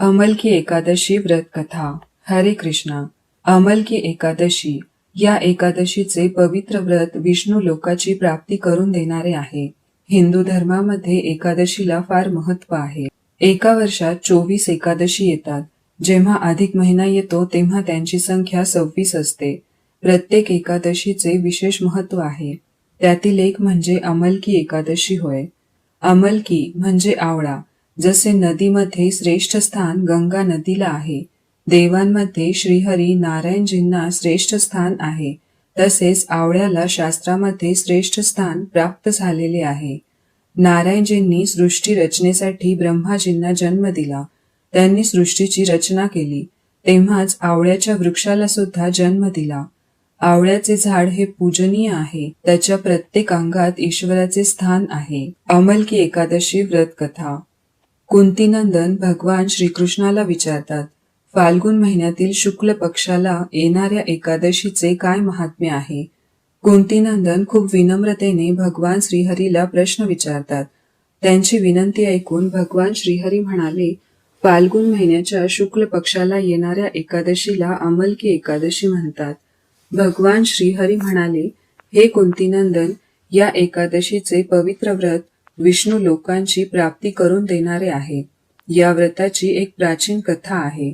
अमल की एकादशी व्रत कथा हरे कृष्णा. अमल की एकादशी या एकादशीचे पवित्र व्रत विष्णू लोकाची प्राप्ती करून देणारे आहे. हिंदू धर्मामध्ये एकादशीला फार महत्त्व आहे. एका वर्षात चोवीस एकादशी येतात. जेव्हा अधिक महिना येतो तेव्हा त्यांची संख्या सव्वीस असते. प्रत्येक एकादशीचे विशेष महत्त्व आहे. त्यातील एक म्हणजे अमलकी एकादशी होय. अमलकी म्हणजे आवळा. जसे नदीमध्ये श्रेष्ठ स्थान गंगा नदीला आहे देवांमध्ये श्रीहरी नारायणजींना श्रेष्ठ स्थान आहे तसेच आवळ्याला शास्त्रामध्ये श्रेष्ठ स्थान प्राप्त झालेले आहे. नारायणजींनी सृष्टी रचनेसाठी ब्रह्माजींना जन्म दिला. त्यांनी सृष्टीची रचना केली. तेव्हाच आवळ्याच्या वृक्षाला सुद्धा जन्म दिला. आवळ्याचे झाड हे पूजनीय आहे. त्याच्या प्रत्येक अंगात ईश्वराचे स्थान आहे. अमल की एकादशी व्रत कथा कुंतीनंदन भगवान श्रीकृष्णाला विचारतात फाल्गुन महिन्यातील शुक्ल पक्षाला येणाऱ्या एकादशीचे काय महात्म्य आहे? कुंतीनंदन खूप विनम्रतेने भगवान श्रीहरीला प्रश्न विचारतात. त्यांची विनंती ऐकून भगवान श्रीहरी म्हणाले फाल्गुन महिन्याच्या शुक्ल पक्षाला येणाऱ्या एकादशीला अमलकी एकादशी म्हणतात. भगवान श्रीहरी म्हणाले हे कुंतीनंदन या एकादशीचे पवित्र व्रत विष्णू लोकांची प्राप्ती करून देणारे आहे. या व्रताची एक प्राचीन कथा आहे.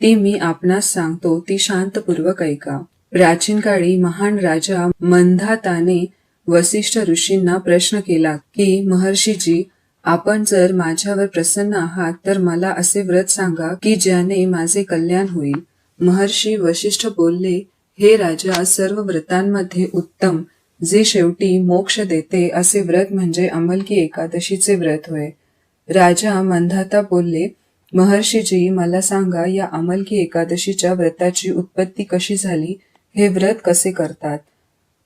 ती मी आपणास सांगतो ती शांतपूर्वक ऐका. प्राचीन काळी महान राजा मंधाताने वसिष्ठ ऋषींना प्रश्न केला की महर्षीजी आपण जर माझ्यावर प्रसन्न आहात तर मला असे व्रत सांगा की ज्याने माझे कल्याण होईल. महर्षी वशिष्ठ बोलले हे राजा सर्व व्रतांमध्ये उत्तम जे शेवटी मोक्ष देते असे व्रत म्हणजे अमलकी एकादशीचे व्रत होय. राजा मंधाता बोलले महर्षीजी मला सांगा या अमलकी एकादशीच्या व्रताची उत्पत्ती कशी झाली? हे व्रत कसे करतात?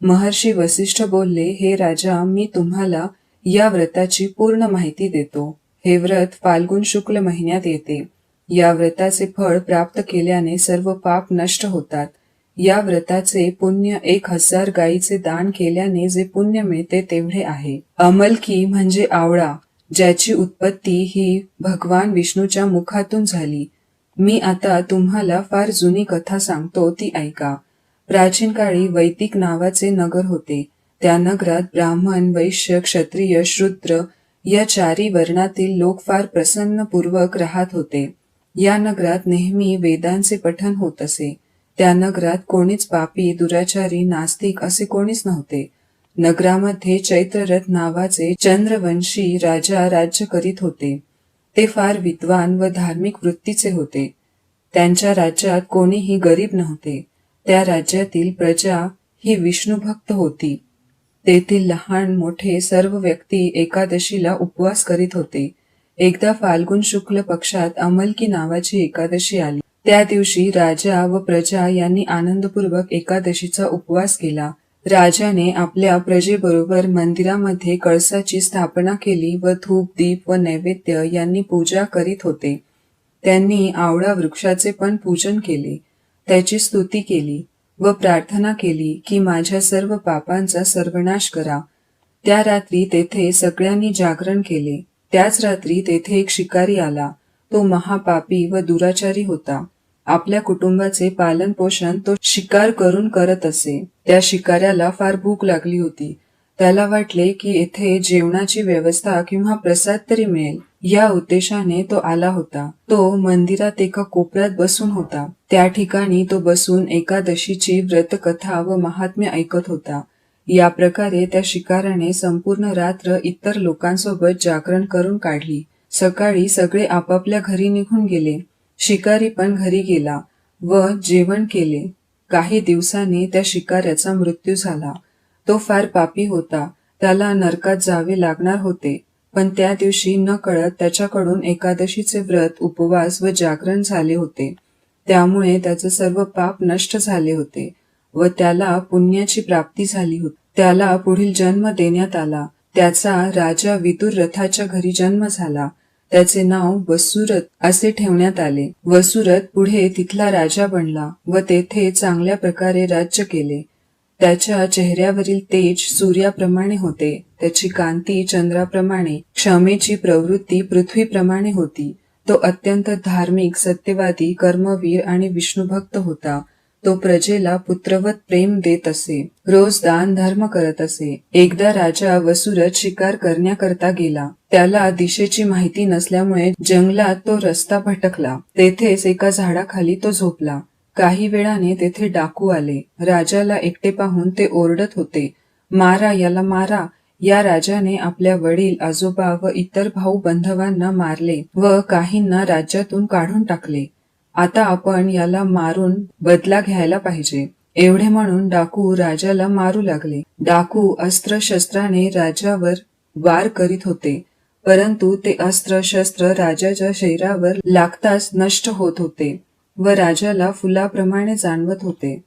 महर्षी वसिष्ठ बोलले हे राजा मी तुम्हाला या व्रताची पूर्ण माहिती देतो. हे व्रत फाल्गुन शुक्ल महिन्यात येते. या व्रताचे फळ प्राप्त केल्याने सर्व पाप नष्ट होतात. या व्रताचे पुण्य एक हजार गायीचे दान केल्याने जे पुण्य मिळते तेवढे आहे. अमलकी म्हणजे आवळा ज्याची उत्पत्ती ही भगवान विष्णूच्या मुखातून झाली. मी आता तुम्हाला फार जुनी कथा सांगतो ती ऐका. प्राचीन काळी वैदिक नावाचे नगर होते. त्या नगरात ब्राह्मण वैश्य क्षत्रिय शूद्र या चारी वर्णातील लोक फार प्रसन्नपूर्वक राहत होते. या नगरात नेहमी वेदांचे पठन होत असे. त्या नगरात कोणीच पापी दुराचारी नास्तिक असे कोणीच नव्हते. नगरामध्ये चैत्ररथ नावाचे चंद्रवंशी राजा राज्य करीत होते. ते फार विद्वान व धार्मिक वृत्तीचे होते. त्यांच्या राज्यात कोणीही गरीब नव्हते. त्या राज्यातील प्रजा ही विष्णुभक्त होती. तेथील लहान मोठे सर्व व्यक्ती एकादशीला उपवास करीत होते. एकदा फाल्गुन शुक्ल पक्षात अमलकी नावाची एकादशी आली. त्या दिवशी राजा व प्रजा यांनी आनंदपूर्वक एकादशीचा उपवास केला. राजाने आपल्या प्रजेबरोबर मंदिरामध्ये कळसाची स्थापना केली व धूप दीप व नैवेद्य यांनी पूजा करीत होते. त्यांनी आवळा वृक्षाचे पण पूजन केले. त्याची स्तुती केली व प्रार्थना केली की माझ्या सर्व पापांचा सर्वनाश करा. त्या रात्री तेथे सगळ्यांनी जागरण केले. त्याच रात्री तेथे एक शिकारी आला. तो महापापी व दुराचारी होता. आपल्या कुटुंबाचे पालन पोषण तो शिकार करून करत असे. त्या शिकाऱ्याला फार भूक लागली होती. त्याला वाटले की येथे जेवणाची व्यवस्था किंवा प्रसाद तरी मिळेल. या उद्देशाने तो आला होता. तो मंदिरात एका कोपऱ्यात बसून होता. त्या ठिकाणी तो बसून एकादशीची व्रतकथा व महात्म्य ऐकत होता. या प्रकारे त्या शिकाराने संपूर्ण रात्र इतर लोकांसोबत जागरण करून काढली. सकाळी सगळे आपापल्या घरी निघून गेले. शिकारी पण घरी गेला व जेवण केले. काही दिवसांनी त्या शिकाऱ्याचा मृत्यू झाला. तो फार पापी होता. त्याला नरकात जावे लागणार होते. पण त्या दिवशी न कळत त्याच्याकडून एकादशीचे व्रत उपवास व जागरण झाले होते. त्यामुळे त्याचे सर्व पाप नष्ट झाले होते व त्याला पुण्याची प्राप्ती झाली होती. त्याला पुढील जन्म देण्यात आला. त्याचा राजा विदुर रथाच्या घरी जन्म झाला. त्याचे नाव वसुरत असे ठेवण्यात आले. वसुरत पुढे तिथला राजा बनला व तेथे चांगल्या प्रकारे राज्य केले. त्याच्या चेहऱ्यावरील तेज सूर्याप्रमाणे होते. त्याची कांती चंद्राप्रमाणे क्षमेची प्रवृत्ती पृथ्वीप्रमाणे होती. तो अत्यंत धार्मिक सत्यवादी कर्मवीर आणि विष्णुभक्त होता. तो प्रजेला पुत्रवत प्रेम देत असे रोज दान धर्म करत असे. एकदा राजा वसुरत शिकार करण्याकरता गेला. त्याला दिशेची माहिती नसल्यामुळे जंगलात तो रस्ता भटकला. तेथेच एका झाडाखाली तो झोपला. काही वेळाने तेथे डाकू आले. राजाला एकटे पाहून ते ओरडत होते. मारा याला मारा. या राजाने आपल्या वडील आजोबा व इतर भाऊ बंधवांना मारले व काहींना राज्यातून काढून टाकले. आता आपण याला मारून बदला घ्यायला पाहिजे. एवढे म्हणून डाकू राजाला मारू लागले. डाकू अस्त्र शस्त्राने राजावर वार करीत होते. परंतु ते अस्त्र शस्त्र राजाच्या शरीरावर लागताच नष्ट होत होते व राजाला फुलाप्रमाणे जाणवत होते.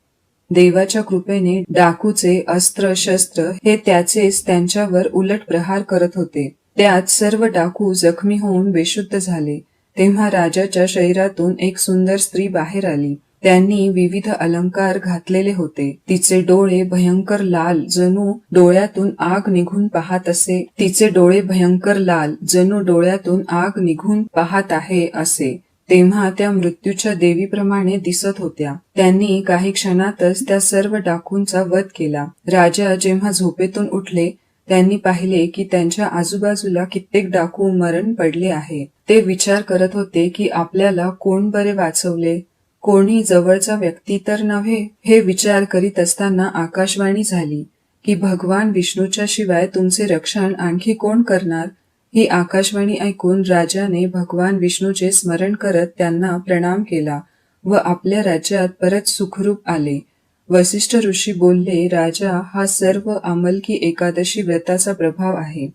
देवाच्या कृपेने डाकूचे अस्त्र शस्त्र हे त्याचेच त्यांच्यावर उलट प्रहार करत होते. त्यात सर्व डाकू जखमी होऊन बेशुद्ध झाले. तेव्हा राजाच्या शरीरातून एक सुंदर स्त्री बाहेर आली. त्यांनी विविध अलंकार घातलेले होते. तिचे डोळे भयंकर लाल जणू डोळ्यातून आग निघून पाहत असे. तिचे डोळे भयंकर लाल जणू डोळ्यातून आग निघून पाहत आहे असे. तेव्हा त्या मृत्यूच्या देवीप्रमाणे दिसत होत्या. त्यांनी काही क्षणातच त्या सर्व डाकूंचा वध केला. राजा जेव्हा झोपेतून उठले त्यांनी पाहिले की त्यांच्या आजूबाजूला कित्येक डाकू मरण पडले आहे. ते विचार करत होते की आपल्याला कोण बरे वाचवले? कोणी जवळचा व्यक्ती तर नव्हे? हे विचार करीत असताना आकाशवाणी झाली की भगवान विष्णूच्या शिवाय तुमचे रक्षण आणखी कोण करणार? ही आकाशवाणी ऐकून राजाने भगवान विष्णूचे स्मरण करत त्यांना प्रणाम केला व आपल्या राज्यात परत सुखरूप आले. वसिष्ठ ऋषी बोलले राजा हा सर्व अमलकी एकादशी व्रताचा प्रभाव आहे.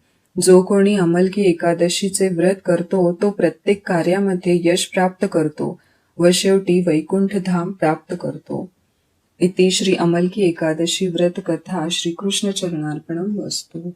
जो कोणी अमलकी एकादशीचे व्रत करतो तो प्रत्येक कार्यामध्ये यश प्राप्त करतो व शेवटी वैकुंठ धाम प्राप्त करतो. इति श्री अमलकी एकादशी व्रत कथा श्रीकृष्ण चरणार्पण वस्तू.